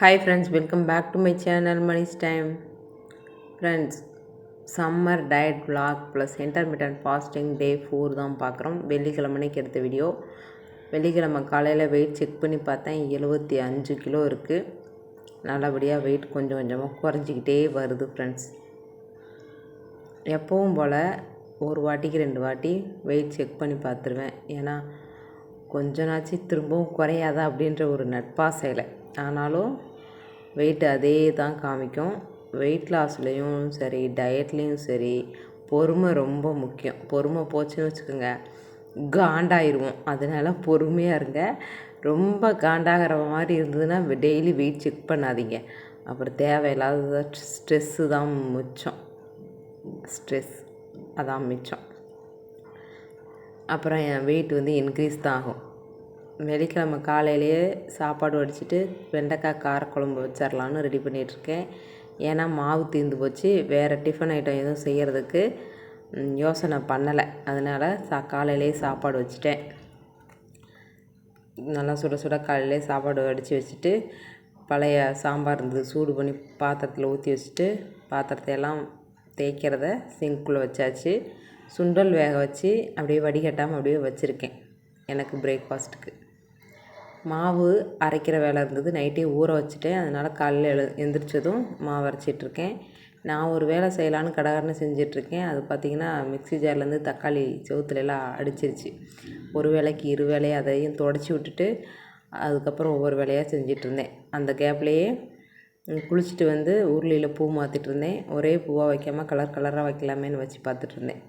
Hi friends welcome back to my channel Mani's time friends summer diet vlog plus intermittent fasting day four தான் பார்க்குறோம். வெள்ளிக்கிழமைக்கு எடுத்த video வெள்ளிக்கிழமை காலையில் weight check பண்ணி பார்த்தேன். எழுபத்தி அஞ்சு கிலோ இருக்குது நல்லபடியாக வெயிட் கொஞ்சம் கொஞ்சமாக குறைஞ்சிக்கிட்டே வருது ஃப்ரெண்ட்ஸ் எப்பவும் போல் ஒரு வாட்டிக்கு ரெண்டு வாட்டி வெயிட் செக் பண்ணி பார்த்துருவேன். ஏன்னா கொஞ்ச நாச்சு திரும்பவும் குறையாதா அப்படின்ற ஒரு நட்பாசையில். ஆனாலும் வெயிட் அதே தான் காமிக்கும் வெயிட் லாஸ்லேயும் சரி டயட்லேயும் சரி பொறுமை ரொம்ப முக்கியம். பொறுமை போச்சுன்னு வச்சுக்கோங்க காண்டாயிருவோம். அதனால பொறுமையாக இருங்க. ரொம்ப காண்டாகிற மாதிரி இருந்ததுன்னா டெய்லி வெயிட் செக் பண்ணாதீங்க. அப்புறம் தேவையில்லாத ஸ்ட்ரெஸ்ஸு தான் மிச்சம். ஸ்ட்ரெஸ் அதான் மிச்சம். அப்புறம் என் வெயிட் வந்து இன்க்ரீஸ் தான் ஆகும். வெள்ளிக்கிழமை காலையிலேயே சாப்பாடு வடிச்சிட்டு வெண்டைக்காய் காரக்குழம்பு வச்சிடலான்னு ரெடி பண்ணிகிட்ருக்கேன் ஏன்னா மாவு தீர்ந்து போச்சு. வேறு டிஃபன் ஐட்டம் எதுவும் செய்கிறதுக்கு யோசனை பண்ணலை. அதனால் சா காலையிலேயே சாப்பாடு வச்சுட்டேன். நல்லா சுட சுட காலையிலே சாப்பாடு வடித்து வச்சுட்டு பழைய சாம்பார் இருந்தது சூடு பண்ணி பாத்திரத்தில் ஊற்றி வச்சுட்டு பாத்திரத்தை எல்லாம் தேய்க்கிறத சிங்க்குள்ளே வச்சாச்சு. சுண்டல் வேக வச்சு அப்படியே வடிகட்டாமல் அப்படியே வச்சுருக்கேன். எனக்கு பிரேக்ஃபாஸ்ட்டுக்கு மாவு அரைக்கிற வேலை இருந்தது. நைட்டே ஊற வச்சுட்டேன். அதனால் காலையில் எழு எழுந்திரிச்சதும் மாவு அரைச்சிட்ருக்கேன். நான் ஒரு வேலை செய்யலான்னு கடகடன்னு செஞ்சிட்ருக்கேன். அது பார்த்திங்கன்னா மிக்ஸி ஜார்லேருந்து தக்காளி செவுத்துல அடிச்சிருச்சு. ஒரு வேளைக்கு இரு வேலையை அதையும் தொடச்சி விட்டுட்டு அதுக்கப்புறம் ஒவ்வொரு வேலையாக செஞ்சிட்ருந்தேன். அந்த கேப்லேயே குளிச்சுட்டு வந்து உருளியில் பூ மாற்றிட்டு இருந்தேன் ஒரே பூவாக வைக்காமல் கலர் கலராக வைக்கலாமேன்னு வச்சு பார்த்துட்ருந்தேன்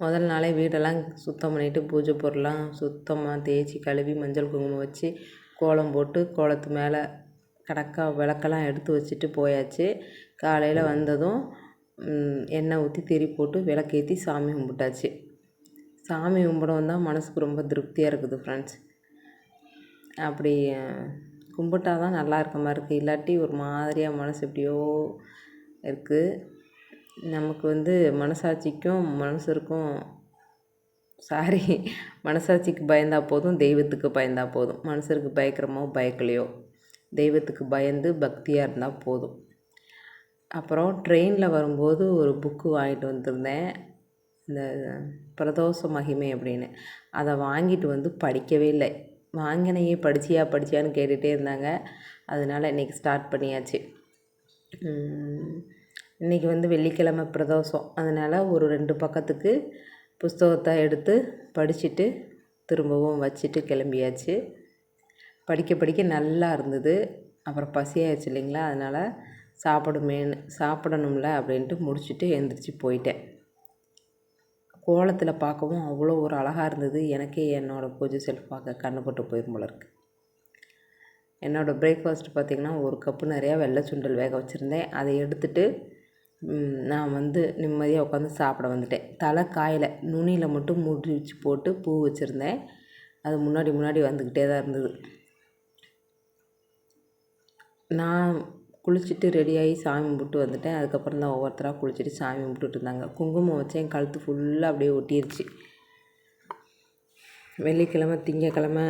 முதல் நாளே வீடெல்லாம் சுத்தம் பண்ணிவிட்டு பூஜை பொருள்லாம் சுத்தமாக தேய்ச்சி கழுவி மஞ்சள் குங்குமம் வச்சு கோலம் போட்டு கோலத்து மேலே கடக்கா விளக்கெல்லாம் எடுத்து வச்சுட்டு போயாச்சு. காலையில் வந்ததும் எண்ணெய் ஊற்றி திரி போட்டு விளக்கேற்றி சாமி கும்பிட்டாச்சு. சாமி கும்பிடவும் தான் மனசுக்கு ரொம்ப திருப்தியாக இருக்குது ஃப்ரெண்ட்ஸ் அப்படி கும்பிட்டா தான் நல்லா இருக்க மாதிரி இருக்குது இல்லாட்டி ஒரு மாதிரியாக மனசு எப்படியோ இருக்குது நமக்கு வந்து மனசாட்சிக்கும் மனசருக்கும் சாரி மனசாட்சிக்கு பயந்தா போதும் தெய்வத்துக்கு பயந்தா போதும். மனசருக்கு பயக்கிறமோ பயக்கலையோ. தெய்வத்துக்கு பயந்து பக்தியாக இருந்தால் போதும். அப்புறம் ட்ரெயினில் வரும்போது ஒரு புக்கு வாங்கிட்டு வந்திருந்தேன். இந்த பிரதோஷ மகிமை அப்படின்னு. அதை வாங்கிட்டு வந்து படிக்கவே இல்லை. வாங்கினையே படிச்சியா படிச்சியான்னு கேட்டுகிட்டே இருந்தாங்க. அதனால் இன்றைக்கி ஸ்டார்ட் பண்ணியாச்சு. இன்றைக்கி இன்னைக்கு வந்து வெள்ளிக்கிழமை பிரதோஷம். அதனால் ஒரு ரெண்டு பக்கத்துக்கு புஸ்தகத்தை எடுத்து படிச்சுட்டு திரும்பவும் வச்சுட்டு கிளம்பியாச்சு. படிக்க படிக்க நல்லா இருந்தது. அப்புறம் பசியாயிடுச்சு இல்லைங்களா? அதனால் சாப்பிடுமேன்னு சாப்பிடணும்ல அப்படின்ட்டு முடிச்சுட்டு எழுந்திரிச்சு போயிட்டேன். கோலத்தில் பார்க்கவும் அவ்வளோ ஒரு அழகாக இருந்தது. எனக்கே என்னோடய பூஜை செல்ஃப் பார்க்க கண்ணு போயிடும் போல இருக்கு. என்னோடய பிரேக்ஃபாஸ்ட் பார்த்திங்கன்னா ஒரு கப்பு நிறையா வெள்ளை சுண்டல் வேக வச்சுருந்தேன். அதை எடுத்துகிட்டு நான் வந்து நிம்மதியாக உட்காந்து சாப்பிட வந்துட்டேன். தலை காயில் நுனியில் மட்டும் முடி வச்சு போட்டு பூ வச்சுருந்தேன். அது முன்னாடி முன்னாடி வந்துக்கிட்டே தான் இருந்தது. நான் குளிச்சுட்டு ரெடியாகி சாமி கும்பிட்டு வந்துட்டேன். அதுக்கப்புறம் தான் ஒவ்வொருத்தராக குளிச்சுட்டு சாமி கும்பிட்டுட்டு இருந்தாங்க. குங்குமம் வச்சேன் கழுத்து ஃபுல்லாக அப்படியே ஒட்டிருச்சு. வெள்ளிக்கிழமை திங்கக்கிழமை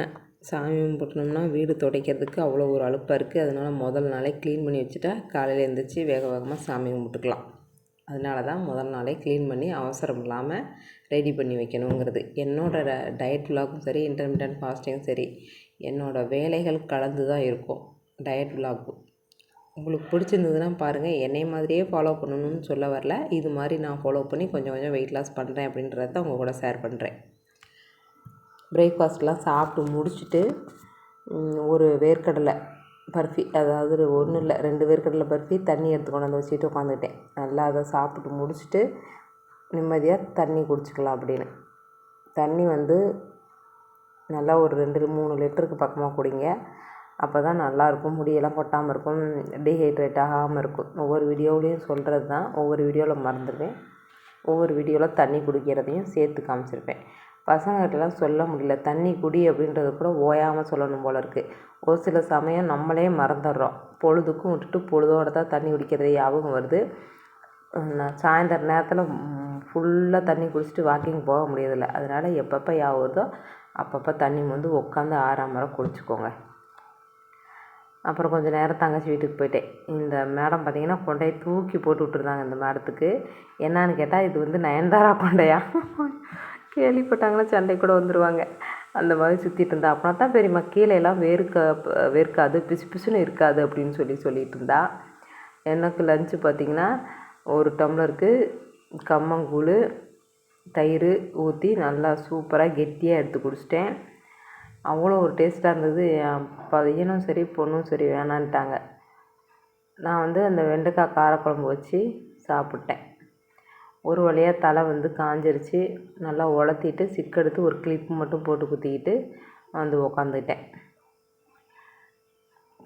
சாமி கும்பிட்டோம்னா வீடு துடைக்கிறதுக்கு அவ்வளோ ஒரு அலுப்பாக இருக்குது அதனால் முதல் நாளே க்ளீன் பண்ணி வச்சுட்டா காலையில் எழுந்திரிச்சி வேக வேகமாக சாமி கும்பிட்டுக்கலாம். அதனால தான் முதல் நாளே க்ளீன் பண்ணி அவசரம் இல்லாமல் ரெடி பண்ணி வைக்கணுங்கிறது. என்னோட டயட் விலாகும் சரி இன்டர்மீடியன்ட் ஃபாஸ்டிங்கும் சரி என்னோடய வேலைகள் கலந்து தான் இருக்கும் டயட் விலாகு உங்களுக்கு பிடிச்சிருந்ததுன்னா பாருங்கள் என்னை மாதிரியே ஃபாலோ பண்ணணும்னு சொல்ல வரல. இது மாதிரி நான் ஃபாலோ பண்ணி கொஞ்சம் கொஞ்சம் வெயிட் லாஸ் பண்ணுறேன் அப்படின்றத உங்கள் கூட ஷேர் பண்ணுறேன் பிரேக்ஃபாஸ்ட்லாம் சாப்பிட்டு முடிச்சுட்டு ஒரு வேர்க்கடலை பர்ஃபி அதாவது ஒன்றும் இல்லை ரெண்டு வேர்க்கடலை பர்ஃபி தண்ணி எடுத்து கொண்டாந்து வச்சுட்டு உட்காந்துக்கிட்டேன். நல்லா அதை சாப்பிட்டு முடிச்சுட்டு நிம்மதியாக தண்ணி குடிச்சிக்கலாம் அப்படின்னு. தண்ணி வந்து நல்லா ஒரு ரெண்டு மூணு லிட்டருக்கு பக்கமாக குடிங்க. அப்போ தான் நல்லாயிருக்கும் முடியெல்லாம் கொட்டாமல் இருக்கும் டீஹைட்ரேட் ஆகாமல் இருக்கும். ஒவ்வொரு வீடியோவிலையும் சொல்கிறது தான் ஒவ்வொரு வீடியோவில் மறந்துடுவேன். ஒவ்வொரு வீடியோவில் தண்ணி குடிக்கிறதையும் சேர்த்து காமிச்சிருப்பேன். பசங்கள்கிட்டலாம் சொல்ல முடியல. தண்ணி குடி அப்படின்றது கூட ஓயாமல் சொல்லணும் போல இருக்குது ஒரு சில சமயம் நம்மளே மறந்துடுறோம். பொழுதுக்கும் விட்டுட்டு பொழுதோட தான் தண்ணி குடிக்கிறது ஞாபகம் வருது. நான் சாயந்தர நேரத்தில் ஃபுல்லாக தண்ணி குடிச்சிட்டு வாக்கிங் போக முடியறதில்ல. அதனால் எப்பப்போ ஞாபகம் வருதோ அப்பப்போ தண்ணி வந்து உட்காந்து ஆறாமரம் குடிச்சுக்கோங்க அப்புறம் கொஞ்சம் நேரம் தங்கச்சி வீட்டுக்கு போயிட்டேன். இந்த மேடம் பார்த்திங்கன்னா கொண்டையை தூக்கி போட்டு விட்டுருந்தாங்க இந்த மேடத்துக்கு என்னான்னு கேட்டால் இது வந்து நயன்தாரா கொண்டையா? கேள்விப்பட்டாங்கன்னா சண்டை கூட வந்துடுவாங்க அந்த மாதிரி சுற்றிட்டு இருந்தா. அப்படின்னா தான் பெரியம்மா கீழே எல்லாம் வேர்க்க வேர்க்காது பிசு பிசுன்னு இருக்காது அப்படின்னு சொல்லி சொல்லிட்டு இருந்தா. எனக்கு லஞ்சு பார்த்திங்கன்னா ஒரு டம்ளருக்கு கம்மங்கூழ் தயிர் ஊற்றி நல்லா சூப்பராக கெட்டியாக எடுத்து குடிச்சிட்டேன். அவ்வளோ ஒரு டேஸ்ட்டாக இருந்தது. என் பையனும் சரி பொண்ணும் சரி வேணான்ட்டாங்க. நான் வந்து அந்த வெண்டைக்காய் காரக்குழம்பு வச்சு சாப்பிட்டேன். ஒரு வழியாக தலை வந்து காஞ்சிருச்சு. நல்லா உலத்திட்டு சிக்கெடுத்து ஒரு கிளிப் மட்டும் போட்டு குத்திக்கிட்டு வந்து உக்காந்துக்கிட்டேன்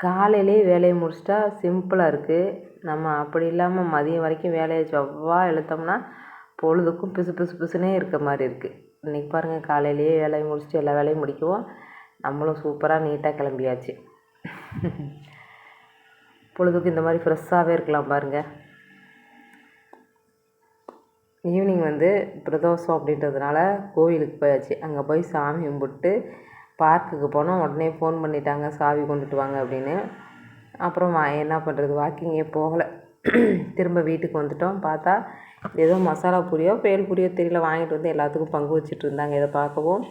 காலையிலே வேலையை முடிச்சிட்டா சிம்பிளாக இருக்குது நம்ம அப்படி இல்லாமல் மதியம் வரைக்கும் வேலையை செவ்வாய் இழுத்தோம்னா பொழுதுக்கும் பிசு பிசு பிசுனே இருக்க மாதிரி இருக்குது இன்றைக்கி பாருங்கள் காலையிலேயே வேலையை முடிச்சுட்டு எல்லா வேலையும் முடிக்கவும். நம்மளும் சூப்பராக நீட்டாக கிளம்பியாச்சு. பொழுதுக்கு இந்த மாதிரி ஃப்ரெஷ்ஷாகவே இருக்கலாம் பாருங்கள் ஈவினிங் வந்து பிரதோஷம் அப்படின்றதுனால கோவிலுக்கு போயாச்சு. அங்கே போய் சாமி கும்பிட்டு பார்க்குக்கு போனோம். உடனே ஃபோன் பண்ணிட்டாங்க. சாவி கொண்டுட்டு வாங்க அப்படின்னு. அப்புறம் என்ன பண்ணுறது வாக்கிங்கே போகலை. திரும்ப வீட்டுக்கு வந்துட்டோம். பார்த்தா ஏதோ மசாலா பூரியோ பேல் பூரியோ தெரியல. வாங்கிட்டு வந்து எல்லாத்துக்கும் பங்கு வச்சுட்டு இருந்தாங்க. இதை பார்க்கவும்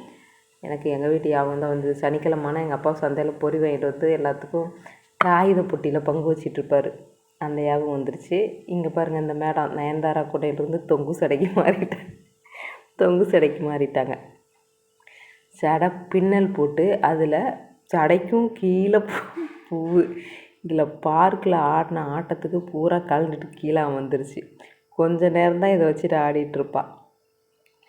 எனக்கு எங்கள் வீட்டு யாபம் தான் வந்து சனிக்கிழமான எங்கள் அப்பா சந்தையில் பொறி வாங்கிட்டு வந்து எல்லாத்துக்கும் காகித பொட்டியில் பங்கு வச்சிட்ருப்பார் அந்த ஞாபகம் வந்துருச்சு. இங்கே பாருங்கள் இந்த மேடம் நயன்தாரா கூடையிலிருந்து தொங்கு சடைக்கு மாறிட்டாங்க தொங்கு சடைக்கு மாறிட்டாங்க. சடை பின்னல் போட்டு அதில் சடைக்கும் கீழே பூ இதில் பார்க்கில் ஆடின ஆட்டத்துக்கு பூரா கலந்துட்டு கீழே வந்துருச்சு. கொஞ்ச நேரம் தான் இதை வச்சுட்டு ஆடிட்டுருப்பா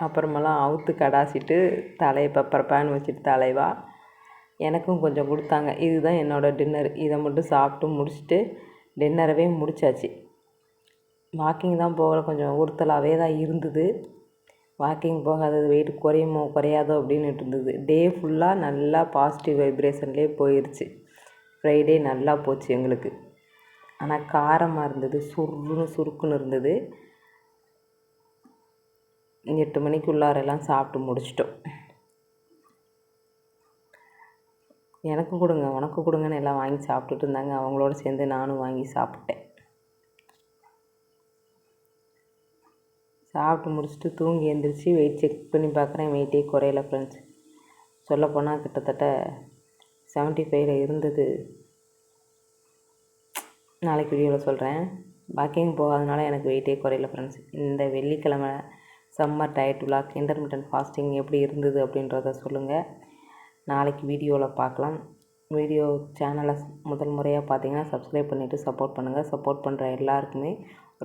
அப்புறமெல்லாம் அவுத்து கடாசிட்டு தலையை பெப்பர் பேன் வச்சுட்டு தலைவா. எனக்கும் கொஞ்சம் கொடுத்தாங்க. இதுதான் என்னோடய டின்னர் இதை மட்டும் சாப்பிட்டு முடிச்சுட்டு டின்னரவே முடித்தாச்சு வாக்கிங் தான் போகல கொஞ்சம் உறுத்தலாகவே தான் இருந்தது. வாக்கிங் போகாதது வெயிட் குறையுமோ குறையாதோ அப்படின்னுட்டு இருந்தது. டே ஃபுல்லாக நல்லா பாசிட்டிவ் வைப்ரேஷன்லேயே போயிடுச்சு ஃப்ரைடே நல்லா போச்சு எங்களுக்கு. ஆனால் காரமாக இருந்தது சுருன்னு சுருக்குன்னு இருந்தது. எட்டு மணிக்குள்ளாரெல்லாம் சாப்பிட்டு முடிச்சிட்டோம். எனக்கு கொடுங்க உனக்கு கொடுங்கன்னு எல்லாம் வாங்கி சாப்பிட்டுட்டு இருந்தாங்க. அவங்களோட சேர்ந்து நானும் வாங்கி சாப்பிட்டேன். சாப்பிட்டு முடிச்சுட்டு தூங்கி எழுந்திரிச்சி வெயிட் செக் பண்ணி பார்க்குறேன். வெயிட்டே குறையல ஃப்ரெண்ட்ஸ் சொல்லப்போனால் கிட்டத்தட்ட செவன்ட்டி ஃபைவ்ல இருந்தது. நாளைக்கு வீடியோவில் சொல்கிறேன் வாக்கிங் போகாதனால எனக்கு வெயிட்டே குறையல ஃப்ரெண்ட்ஸ் இந்த வெள்ளிக்கிழமை summer diet vlog intermittent fasting எப்படி இருந்தது அப்படின்றத சொல்லுங்கள் நாளைக்கு வீடியோவில் பார்க்கலாம். வீடியோ சேனலை முதல் முறையாக பார்த்தீங்கன்னா சப்ஸ்கிரைப் பண்ணிவிட்டு சப்போர்ட் பண்ணுங்கள் சப்போர்ட் பண்ணுற எல்லாருக்குமே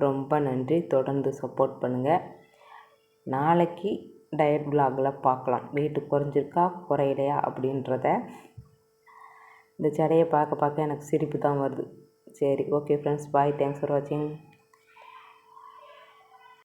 ரொம்ப நன்றி. தொடர்ந்து சப்போர்ட் பண்ணுங்கள் நாளைக்கு டயட் பிளாகில் பார்க்கலாம். வெயிட்டு குறைஞ்சிருக்கா குறையிலையா அப்படின்றத. இந்த சடையை பார்க்க பார்க்க எனக்கு சிரிப்பு தான் வருது. சரி okay friends bye thanks for வாட்சிங்